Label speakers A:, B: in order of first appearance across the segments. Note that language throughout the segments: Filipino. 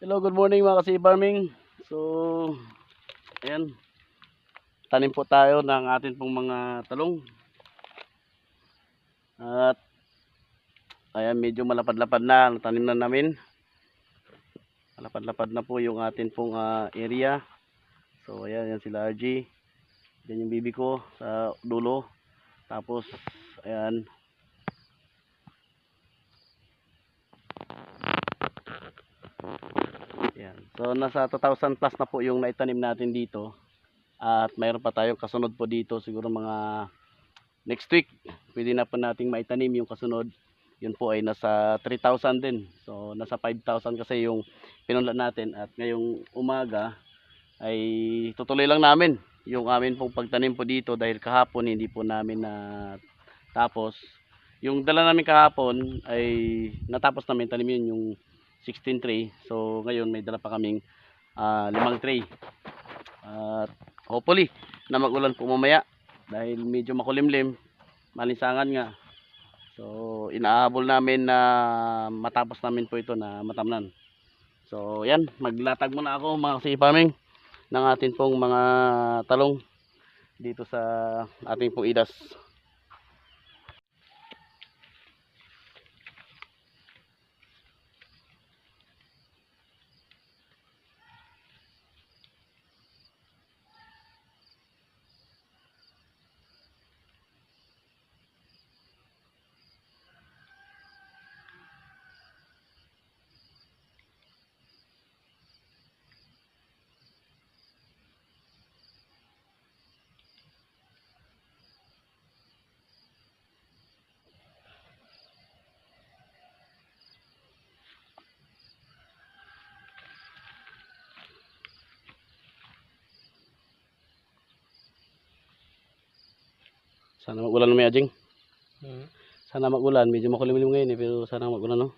A: Hello, good morning mga kasi farming. So, ayan. Tanim po tayo ng atin pong mga talong. At ayan, medyo malapad-lapad na. Tanim na namin. Malapad-lapad na po yung atin pong ah, area. So, ayan, yan sila RG. Yan yung bibi ko sa dulo. Tapos, ayan. Yan. So nasa 2,000 plus na po yung naitanim natin dito. At mayroon pa tayong kasunod po dito siguro mga next week. Pwede na po nating maitanim yung kasunod. Yun po ay nasa 3,000 din. So nasa 5,000 kasi yung pinunla natin at ngayong umaga ay tutuloy lang namin yung amin pong pagtanim po dito dahil kahapon hindi po namin na tapos. Yung dala namin kahapon ay natapos namin tanim yun yung 16 tray. So ngayon may dala pa kaming ah, limang tray. At hopefully na magulan po mamaya dahil medyo makulimlim, malinsangan nga. So inaabol namin na matapos namin po ito na matamnan. So yan, maglatag muna ako mga kasi farming ng atin pong mga talong dito sa ating pong idas. Sana magulan na may ajing. Sana magulan, medyo makulimlim ngayon eh, pero sana magulan no.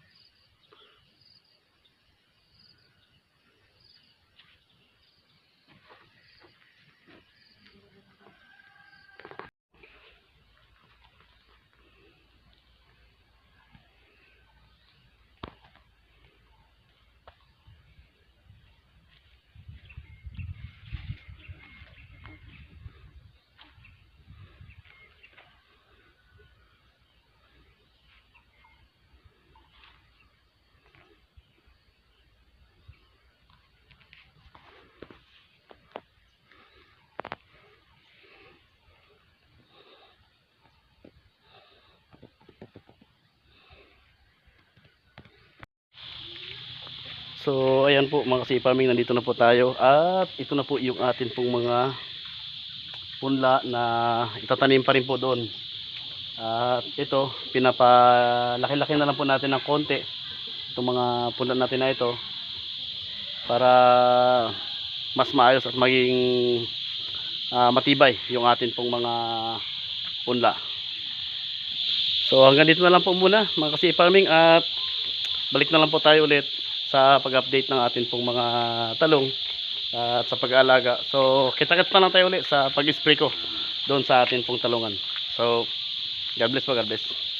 A: So, ayan po mga kasipaming, nandito na po tayo. At ito na po yung atin pong mga punla na itatanim pa rin po doon. At ito, pinapalaki-laki na lang po natin ng konti. Itong mga punla natin na ito. Para mas maayos at maging ah, matibay yung atin pong mga punla. So hanggang dito na lang po muna mga kasipaming at balik na lang po tayo ulit sa pag-update ng atin pong mga talong at sa pag-aalaga. So, kita-kits pa lang tayo ulit sa pag-spray ko doon sa atin pong talungan. So, God bless po, God bless.